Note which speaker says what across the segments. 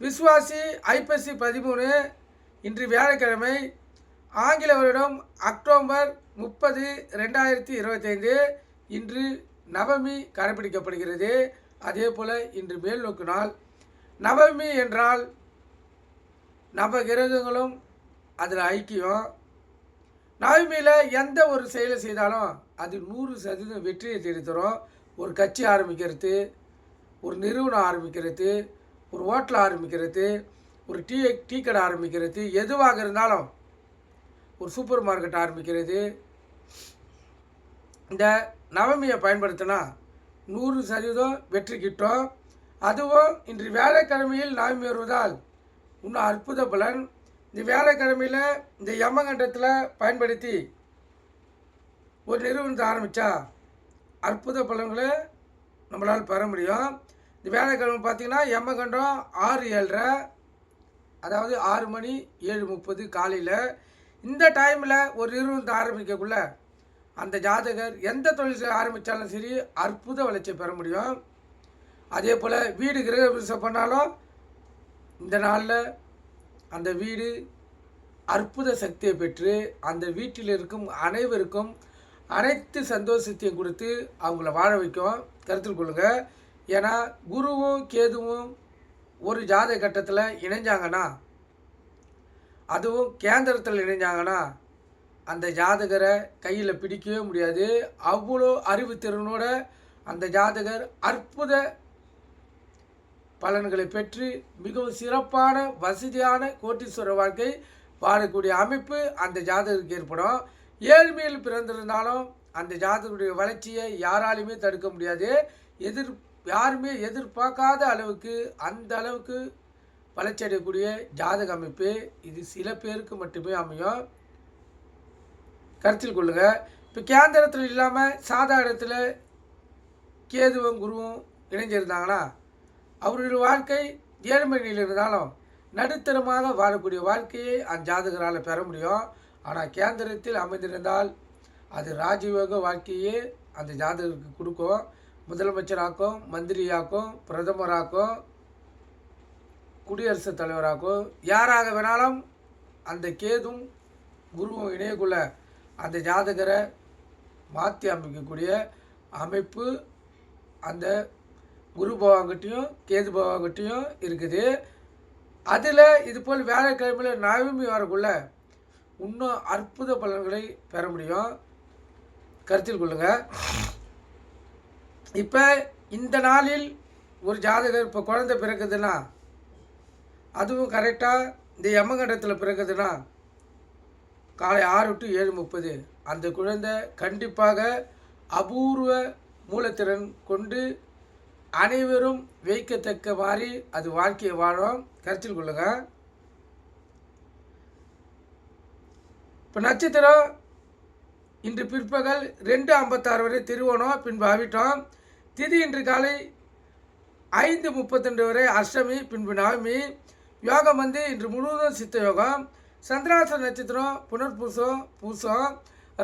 Speaker 1: விஸ்வாசி ஐப்பசி பதிமூணு இன்று வியாழக்கிழமை ஆங்கில வருடம் அக்டோபர் முப்பது ரெண்டாயிரத்தி இருபத்தைந்து இன்று நவமி கடைபிடிக்கப்படுகிறது அதே போல் இன்று மேல்நோக்கு நாள். நவமி என்றால் நவ கிரகங்களும் அதில் ஐக்கியம். நவமியில் எந்த ஒரு செயலை செய்தாலும் அது நூறு சதவீதம் வெற்றியை தேடி ஒரு கட்சி ஆரம்பிக்கிறது ஒரு நிறுவனம் ஆரம்பிக்கிறது ஒரு ஹோட்டல் ஆரம்பிக்கிறது ஒரு டீ டீ கடை ஆரம்பிக்கிறது எதுவாக இருந்தாலும் ஒரு சூப்பர் மார்க்கெட் ஆரம்பிக்கிறது. இந்த நவமியை பயன்படுத்தினா நூறு சதவீதம் வெற்றி கிட்டும். அதுவும் இன்று வியாழக்கிழமையில் நவமி வருவதால் இன்னும் அற்புத பலன். இந்த வேலைக்கிழமையில் இந்த யமகண்டத்தில் பயன்படுத்தி ஒரு நிறுவனத்தை ஆரம்பித்தா அற்புத பலன்களை நம்மளால் பெற முடியும். இந்த வியாழக்கிழமை பார்த்தீங்கன்னா எம்மகண்டம் ஆறு ஏழரை அதாவது ஆறு மணி ஏழு முப்பது காலையில். இந்த டைமில் ஒரு நிறுவனத்தை ஆரம்பிக்கக்குள்ள அந்த ஜாதகர் எந்த தொழில் செய்ய ஆரம்பித்தாலும் சரி அற்புத வளர்ச்சி பெற முடியும். அதே போல் வீடு கிரக பிரவேசம் பண்ணாலும் இந்த நாளில் அந்த வீடு அற்புத சக்தியை பெற்று அந்த வீட்டில் இருக்கும் அனைவருக்கும் அனைத்து சந்தோஷத்தையும் கொடுத்து அவங்கள வாழ வைக்கும். கருத்தில் கொள்ளுங்கள் ஏன்னா குருவும் கேதுவும் ஒரு ஜாத கட்டத்தில் இணைஞ்சாங்கன்னா அதுவும் கேந்திரத்தில் இணைஞ்சாங்கன்னா அந்த ஜாதகரை கையில் பிடிக்கவே முடியாது. அவ்வளோ அறிவுத்திறனோட அந்த ஜாதகர் அற்புத பலன்களை பெற்று மிகவும் சிறப்பான வசதியான கோட்டீஸ்வர வாழ்க்கை வாழக்கூடிய அமைப்பு அந்த ஜாதகருக்கு ஏற்படும். ஏழ்மையில் பிறந்திருந்தாலும் அந்த ஜாதகருடைய வளர்ச்சியை யாராலையுமே தடுக்க முடியாது. எதிர் யாருமே எதிர்பார்க்காத அளவுக்கு அந்த அளவுக்கு வளர்ச்சி அடையக்கூடிய ஜாதக அமைப்பு இது சில பேருக்கு மட்டுமே அமையும். கருத்தில் கொள்ளுங்க. இப்போ கேந்திரத்தில் இல்லாமல் சாதா இடத்துல கேதுவும் குருவும் இணைஞ்சிருந்தாங்கன்னா அவருடைய வாழ்க்கை ஏழ்மை நிலையில் இருந்தாலும் நடுத்தரமாக வாழக்கூடிய வாழ்க்கையை அந்த ஜாதகரால் பெற முடியும். ஆனால் கேந்திரத்தில் அமைந்திருந்தால் அது ராஜயோக வாழ்க்கையே அந்த ஜாதகருக்கு கொடுக்கும். முதலமைச்சராக்கும் மந்திரியாக்கும் பிரதமராக்கும் குடியரசுத் தலைவராக்கும் யாராக வேணாலும் அந்த கேதும் குருவும் இணையக்குள்ள அந்த ஜாதகரை மாற்றி அமைக்கக்கூடிய அமைப்பு அந்த குரு பவாங்கிட்டையும் கேது பவாங்கிட்டையும் இருக்குது. அதில் இதுபோல் வியாழக்கிழமையில் நவமி வரக்குள்ள இன்னும் அற்புத பலன்களை பெற முடியும். கருத்தில் கொள்ளுங்கள் இப்போ இந்த நாளில் ஒரு ஜாதகர் இப்போ குழந்தை பிறக்குதுன்னா அதுவும் கரெக்டாக இந்த யமகண்டத்தில் பிறக்குதுன்னா காலை ஆறு டு ஏழு முப்பது அந்த குழந்தை கண்டிப்பாக அபூர்வ மூலத்திறன் கொண்டு அனைவரும் வைக்கத்தக்க மாதிரி அது வாழ்க்கையை வாழும். கருத்தில் கொள்ளுங்க. இப்போ நட்சத்திரம் இன்று பிற்பகல் ரெண்டு ஐம்பத்தாறு வரை திருவோணம் பின்பு அவிட்டோம் திதி இன்று காலை ஐந்து முப்பத்தெண்டு வரை அஷ்டமி பின்பு நவமி. யோகம் வந்து இன்று முழுவதும் சித்த யோகம். சந்திராச நட்சத்திரம் புனர்பூசம் பூசம்.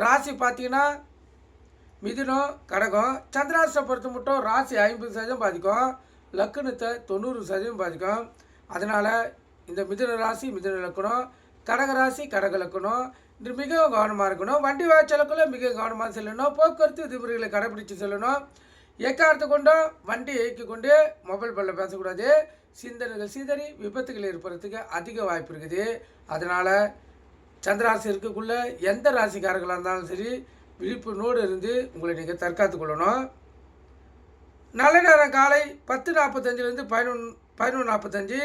Speaker 1: ராசி பார்த்தீங்கன்னா மிதுனம் கடகம். சந்திராசிர பொறுத்த மட்டும் ராசி ஐம்பது சதவீதம் பாதிக்கும். லக்குனத்தை தொண்ணூறு சதவீதம் பாதிக்கும். அதனால் இந்த மிதுன ராசி மிதுன லக்கணம் கடக ராசி கடக லக்கணம் இன்று மிகவும் கவனமாக இருக்கணும். வண்டி வாய்ச்சலுக்குள்ளே மிக கவனமாக செல்லணும். போக்குவரத்து விதிமுறைகளை கடைபிடித்து செல்லணும். எக்காரத்தை கொண்டும் வண்டி இயக்கி கொண்டு மொபைல் பல்ல பேசக்கூடாது. சிந்தனைகள் சிதறி விபத்துகள் ஏற்படுறதுக்கு அதிக வாய்ப்பு இருக்குது. அதனால் சந்திராசி இருக்கக்குள்ள எந்த ராசிக்காரர்களாக இருந்தாலும் சரி விழிப்புணோடு இருந்து உங்களை நீங்கள் தற்காத்து கொள்ளணும். நல்ல நேரம் காலை பத்து நாற்பத்தஞ்சிலேருந்து பதினொன்று பதினொன்று நாற்பத்தஞ்சு.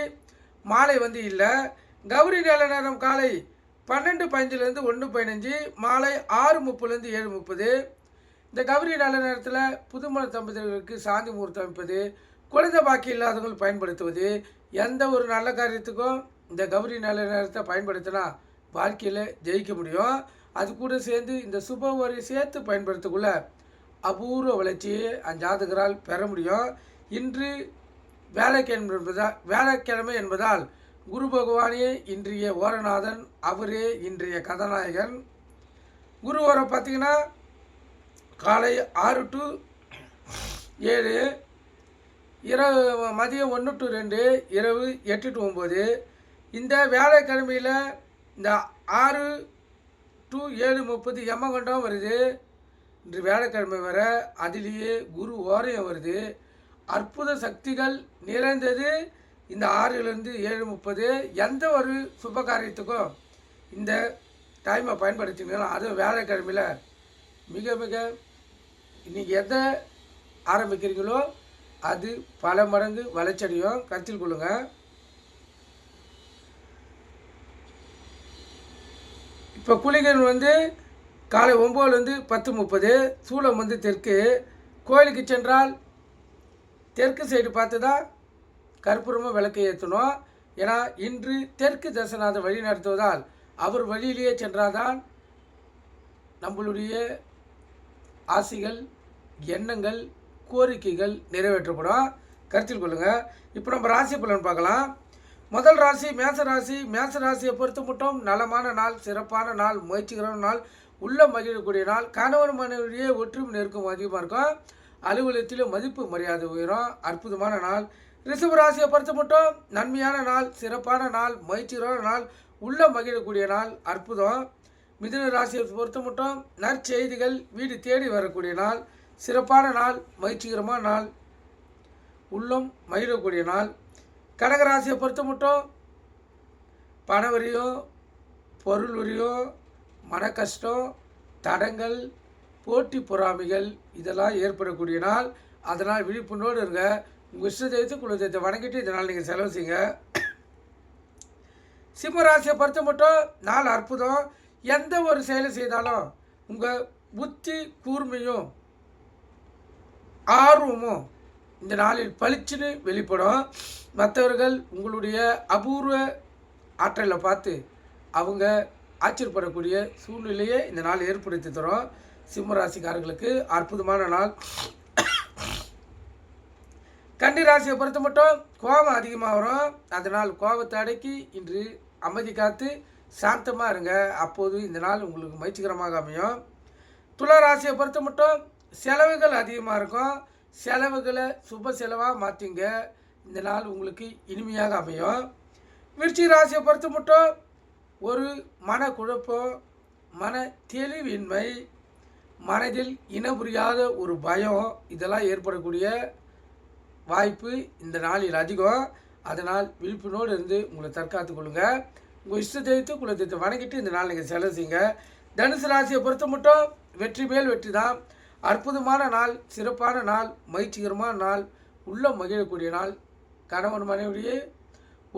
Speaker 1: மாலை வந்து இல்லை. கௌரி நல்ல நேரம் காலை பன்னெண்டு பதினஞ்சுலேருந்து ஒன்று பதினஞ்சு. மாலை ஆறு முப்பதுலேருந்து ஏழு முப்பது. இந்த கௌரி நல்ல நேரத்தில் புதுமண தம்பதியர்களுக்கு சாந்தி முகூர்த்தம் அமைப்பது குழந்தை பாக்கி இல்லாதவர்கள் பயன்படுத்துவது எந்த ஒரு நல்ல காரியத்துக்கும் இந்த கௌரி நல்ல நேரத்தை பயன்படுத்தினா வாழ்க்கையில் ஜெயிக்க முடியும். அது கூட சேர்ந்து இந்த சுப வரி சேர்த்து பயன்படுத்தக்குள்ள அபூர்வ வளர்ச்சியை அஞ்சாதகரால் பெற முடியும். இன்று வேலைக்கிழமை என்பதால் வேலைக்கிழமை என்பதால் குரு பகவானே இன்றைய ஓரநாதன் அவரே இன்றைய கதாநாயகன். குரு வர பார்த்திங்கன்னா காலை ஆறு டு ஏழு இரவு மதியம் ஒன்று டு ரெண்டு இரவு எட்டு டு ஒம்பது இந்த வியாழக்கிழமையில் இந்த ஆறு டு ஏழு முப்பது எம்மகண்டம் வருது. இன்று வியாழக்கிழமை வர அதிலேயே குரு ஓரையம் வருது. அற்புத சக்திகள் நிறைந்தது இந்த ஆறுலேருந்து ஏழு முப்பது. எந்த ஒரு சுப காரியத்துக்கும் இந்த டைமை பயன்படுத்திங்கன்னா அதுவும் வியாழக்கிழமையில் மிக மிக நீங்கள் எதை ஆரம்பிக்கிறீங்களோ அது பல மடங்கு வளர்ச்சியடையும். கருத்தில் கொள்ளுங்கள் இப்போ குளிகன் வந்து காலை ஒம்போதுலேருந்து பத்து முப்பது சூளம் வந்து தெற்கு. கோயிலுக்கு சென்றால் தெற்கு சைடு பார்த்து தான் கற்பூரமாக விளக்கு ஏற்றணும். ஏன்னா இன்று தெற்கு தசநாதன் வழி நடத்துவதால் அவர் வழியிலேயே சென்றால்தான் நம்மளுடைய ஆசைகள் எண்ணங்கள் கோரிக்கைகள் நிறைவேற்றப்படும். கருத்தில் கொள்ளுங்கள் இப்போ நம்ம ராசி பலன் பார்க்கலாம். முதல் ராசி மேச ராசி. மேச ராசியை பொறுத்து மட்டும் நலமான நாள் சிறப்பான நாள் முயற்சிகரமான நாள் உள்ள மகிழக்கூடிய நாள் கணவன் மனைவியே ஒற்றுமை நெருக்கம் அதிகமாக இருக்கும். அலுவலகத்திலும் மதிப்பு மரியாதை உயரும். அற்புதமான நாள். ரிசர்வ் ராசியை பொறுத்து மட்டும் நன்மையான நாள் சிறப்பான நாள் முயற்சிகரமான நாள் உள்ள மகிழக்கூடிய நாள். அற்புதம். மிதுன ராசியை பொறுத்த மட்டும் நற்செய்திகள் வீடு தேடி வரக்கூடிய நாள் சிறப்பான நாள் மகிழ்ச்சிகரமான நாள் உள்ளம் மகிழக்கூடிய நாள். கடகராசியை பொறுத்த மட்டும் பணவரியோ பொருள் வரியோ மன கஷ்டம் தடங்கள் போட்டி பொறாமைகள் இதெல்லாம் ஏற்படக்கூடிய நாள். அதனால் விழிப்புணர்வோடு இருங்க. உங்கள் இஷ்ட தெய்வத்தை குல தெய்வத்தை வணங்கிட்டு இதனால் நீங்கள் செலவு செய்யுங்க. சிம்ம ராசியை பொறுத்த மட்டும் நாள் அற்புதம். எந்த ஒரு செயலை செய்தாலும் உங்கள் புத்தி கூர்மையும் ஆர்வமும் இந்த நாளில் பளிச்சுன்னு வெளிப்படும். மற்றவர்கள் உங்களுடைய அபூர்வ ஆற்றலை பார்த்து அவங்க ஆச்சரியப்படக்கூடிய சூழ்நிலையை இந்த நாள் ஏற்படுத்தி தரும். சிம்மராசிக்காரர்களுக்கு அற்புதமான நாள். கன்னி ராசியை பொறுத்த மட்டும் கோபம் அதிகமாக வரும். அதனால் கோபத்தை அடக்கி இன்று அமைதி காத்து சாந்தமாக இருங்க. அப்போது இந்த நாள் உங்களுக்கு மகிழ்ச்சிகரமாக அமையும். துளா ராசியை பொறுத்த மட்டும் செலவுகள் அதிகமாக இருக்கும். செலவுகளை சுப செலவாக மாற்றிங்க இந்த நாள் உங்களுக்கு இனிமையாக அமையும். விருச்சி ராசியை பொறுத்த மட்டும் ஒரு மன குழப்பம் மன தெளிவின்மை மனதில் இன புரியாத ஒரு பயம் இதெல்லாம் ஏற்படக்கூடிய வாய்ப்பு இந்த நாளில் அதிகம். அதனால் விழிப்புணோடு இருந்து உங்களை தற்காத்து கொள்ளுங்கள் உங்கள் இஷ்ட தெய்வத்தை குல தெய்வத்தை வணங்கிட்டு இந்த நாள் நீங்கள் செலவு செய்யுங்க. தனுசு ராசியை பொறுத்த மட்டும் வெற்றி மேல் வெற்றி தான். அற்புதமான நாள் சிறப்பான நாள் மகிழ்ச்சிகரமான நாள் உள்ள மகிழக்கூடிய நாள். கணவன் மனைவியே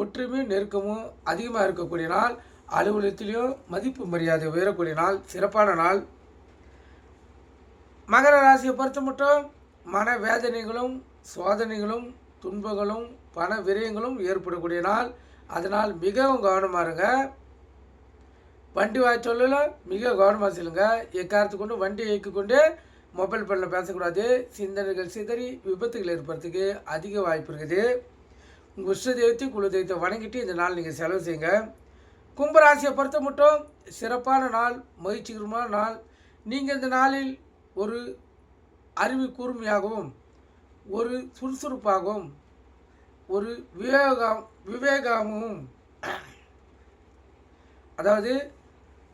Speaker 1: ஒற்றுமையும் நெருக்கமும் அதிகமாக இருக்கக்கூடிய நாள். அலுவலகத்திலையும் மதிப்பு மரியாதை உயரக்கூடிய நாள் சிறப்பான நாள். மகர ராசியை பொறுத்த மட்டும் மன வேதனைகளும் சோதனைகளும் துன்பங்களும் பண விரயங்களும் ஏற்படக்கூடிய நாள். அதனால் மிகவும் கவனமாக இருங்க. வண்டி வாய்ச்சொல்லில் மிக கவனமாக செல்லுங்க. எக்காரத்து கொண்டு வண்டி இயக்கிக்கொண்டு மொபைல் ஃபோனில் பேசக்கூடாது. சிந்தனைகள் சிதறி விபத்துகள் ஏற்படுறதுக்கு அதிக வாய்ப்பு இருக்குது. உங்கள் உஷ்ண தெய்வத்தை குல தெய்வத்தை வணங்கிட்டு இந்த நாள் நீங்கள் செலவு செய்யுங்க. கும்பராசியை பொறுத்த மட்டும் சிறப்பான நாள் மகிழ்ச்சிகரமான நாள். நீங்கள் இந்த நாளில் ஒரு அறிவு கூர்மையாகவும் ஒரு சுறுசுறுப்பாகவும் ஒரு விவேகம் விவேகமும். அதாவது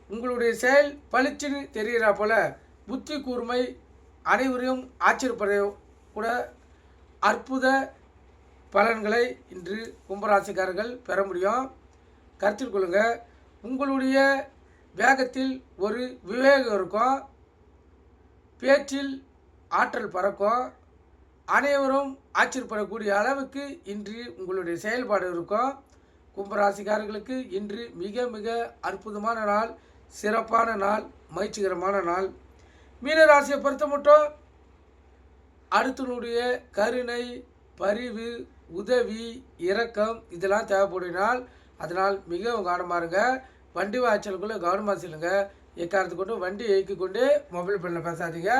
Speaker 1: உங்களுடைய செயல் பளிச்சுன்னு தெரிகிறா போல புத்தி கூர்மை அனைவரையும் ஆச்சரியப்பட கூட அற்புத பலன்களை இன்று கும்பராசிக்காரர்கள் பெற முடியும். கருத்தில் கொள்ளுங்கள் உங்களுடைய வேகத்தில் ஒரு விவேகம் இருக்கும். பேச்சில் ஆற்றல் பறக்கும். அனைவரும் ஆச்சரியப்படக்கூடிய அளவுக்கு இன்று உங்களுடைய செயல்பாடு இருக்கும். கும்பராசிக்காரர்களுக்கு இன்று மிக மிக அற்புதமான நாள் சிறப்பான நாள் மகிழ்ச்சிகரமான நாள். மீனராசியை பொறுத்த மட்டும் அடுத்தனுடைய கருணை பரிவு உதவி இரக்கம் இதெல்லாம் தேவைப்படுனால் அதனால் மிகவும் கவனமாக இருங்க. வண்டி வாய்ச்சலுக்குள்ளே கவனமாக செல்லுங்க. எக்காரத்து கொண்டு வண்டி இயக்கி கொண்டு மொபைல் ஃபோனில் பேசாதீங்க.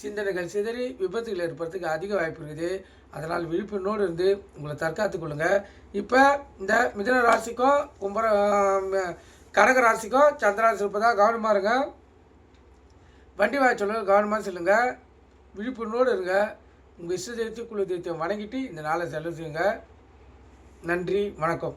Speaker 1: சிந்தனைகள் சிதறி விபத்துகள் ஏற்படுறதுக்கு அதிக வாய்ப்பு இருக்குது. அதனால் விழிப்புணோடு இருந்து உங்களை தற்காத்து கொள்ளுங்கள் இப்போ இந்த மிதன ராசிக்கும் கும்பர ஆம், கடக ராசிக்கும் சந்திராசி இருப்பதாக கவனமாக இருங்க. வண்டி வாய்ச்சலோ கவனமாக செல்லுங்க. விழிப்புணோடு இருங்க. உங்கள் இஷ்ட தெய்வத்தை குழு தெய்வத்தை வணங்கிட்டு இந்த நாளை செலவு செய்யுங்க. நன்றி வணக்கம்.